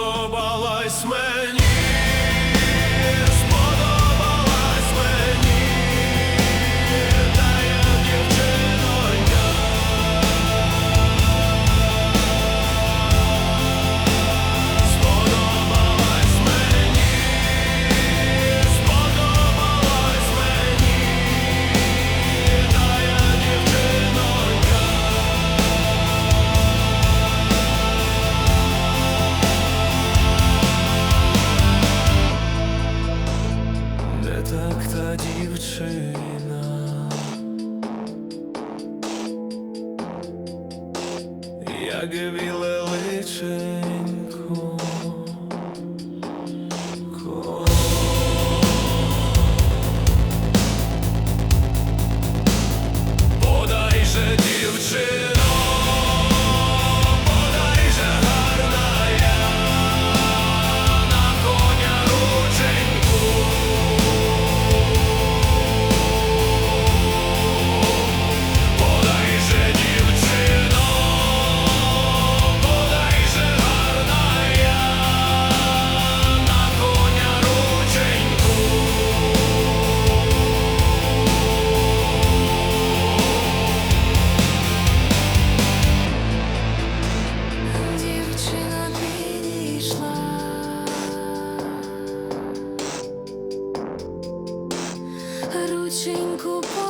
подобалась мені. give me love. 辛苦过